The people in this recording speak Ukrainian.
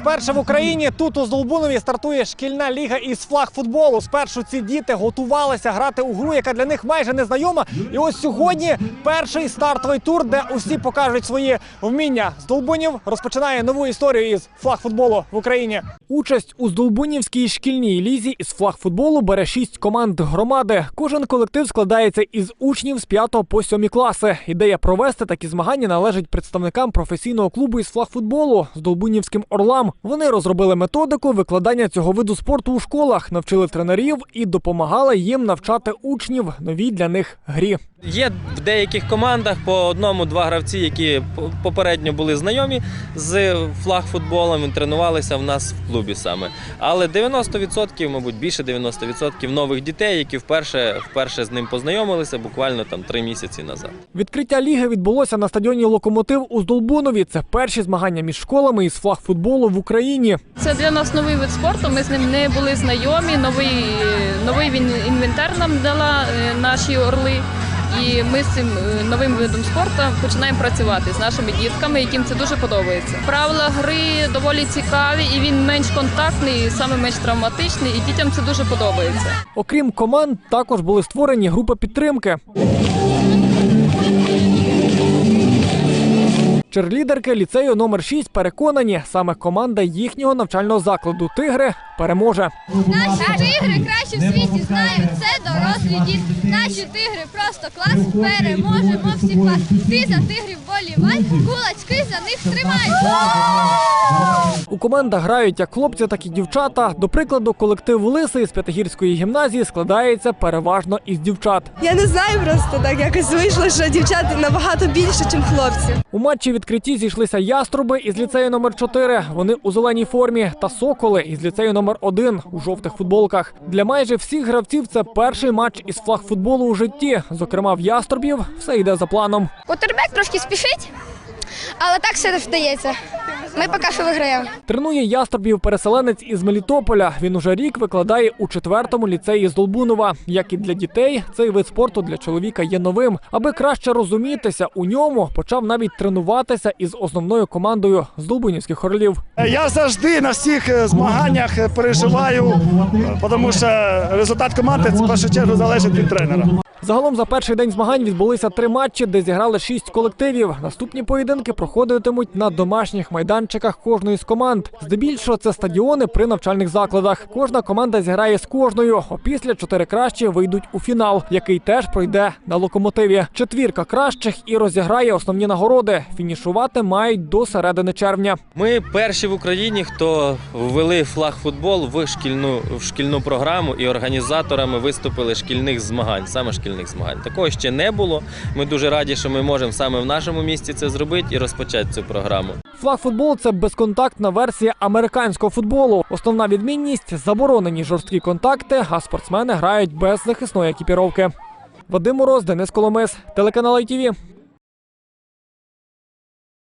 Вперше в Україні тут у Здолбунові стартує шкільна ліга із флагфутболу. Спершу ці діти готувалися грати у гру, яка для них майже незнайома. І ось сьогодні перший стартовий тур, де усі покажуть свої вміння. Здолбунів розпочинає нову історію із флагфутболу в Україні. Участь у Здолбунівській шкільній лізі із флагфутболу бере шість команд громади. Кожен колектив складається із учнів з 5 по 7 класи. Ідея провести такі змагання належить представникам професійного клубу із флагфутболу з Долбунівським Вони розробили методику викладання цього виду спорту у школах, навчили тренерів і допомагали їм навчати учнів новій для них грі. Є в деяких командах по одному-два гравці, які по- попередньо були знайомі з флагфутболом, тренувалися в нас в клубі саме. Але 90%, мабуть, більше 90% нових дітей, які вперше, вперше з ним познайомилися буквально там три місяці назад. Відкриття ліги відбулося на стадіоні Локомотив у Здолбунові. Це перші змагання між школами із флагфутболу в Україні. Це для нас новий вид спорту. Ми з ним не були знайомі. Новий, новий він інвентар нам дала е, наші орли. І ми з цим е, новим видом спорту починаємо працювати з нашими дітками, яким це дуже подобається. Правила гри доволі цікаві, і він менш контактний, саме менш травматичний, і дітям це дуже подобається. Окрім команд, також були створені групи підтримки. Черлідерки ліцею номер 6 переконані, саме команда їхнього навчального закладу Тигри переможе. Наші тигри краще в світі знають, це дорослі діти. Наші тигри просто клас, переможемо всі клас. Ти за тигрів болівай, кулачки за них тримай. У командах грають як хлопці, так і дівчата. До прикладу, колектив Лиси з П'ятигірської гімназії складається переважно із дівчат. Я не знаю, просто так якось вийшло, що дівчат набагато більше, ніж хлопці. У матчі відкритті зійшлися яструби із ліцею номер 4 Вони у зеленій формі та соколи із ліцею номер 1 у жовтих футболках. Для майже всіх гравців це перший матч із флагфутболу у житті. Зокрема, в яструбів все йде за планом. Кутербек трошки спішить, але так все вдається. Ми поки що виграємо. Тренує яструбів переселенець із Мелітополя. Він уже рік викладає у четвертому ліцеї з Долбунова. Як і для дітей, цей вид спорту для чоловіка є новим. Аби краще розумітися у ньому, почав навіть тренуватися із основною командою з Долбунівських орлів. Я завжди на всіх е, змаганнях е, переживаю, е, тому що результат команди в першу чергу залежить від тренера. Загалом за перший день змагань відбулися три матчі, де зіграли шість колективів. Наступні поєдинки проходитимуть на домашніх майданчиках кожної з команд. Здебільшого це стадіони при навчальних закладах. Кожна команда зіграє з кожною. Опісля чотири кращі вийдуть у фінал, який теж пройде на локомотиві. Четвірка кращих і розіграє основні нагороди. Фінішувати мають до середини червня. Ми перші в Україні, хто ввели флагфутбол в шкільну, в шкільну програму і організаторами виступили шкільних змагань, саме шкільних змагань. Такого ще не було. Ми дуже раді, що ми можемо саме в нашому місті це зробити і розпочати цю програму. Флаг футбол це безконтактна версія американського футболу. Основна відмінність заборонені жорсткі контакти, а спортсмени грають без захисної екіпіровки. Вадим Мороз, Денис Коломис, телеканал ITV.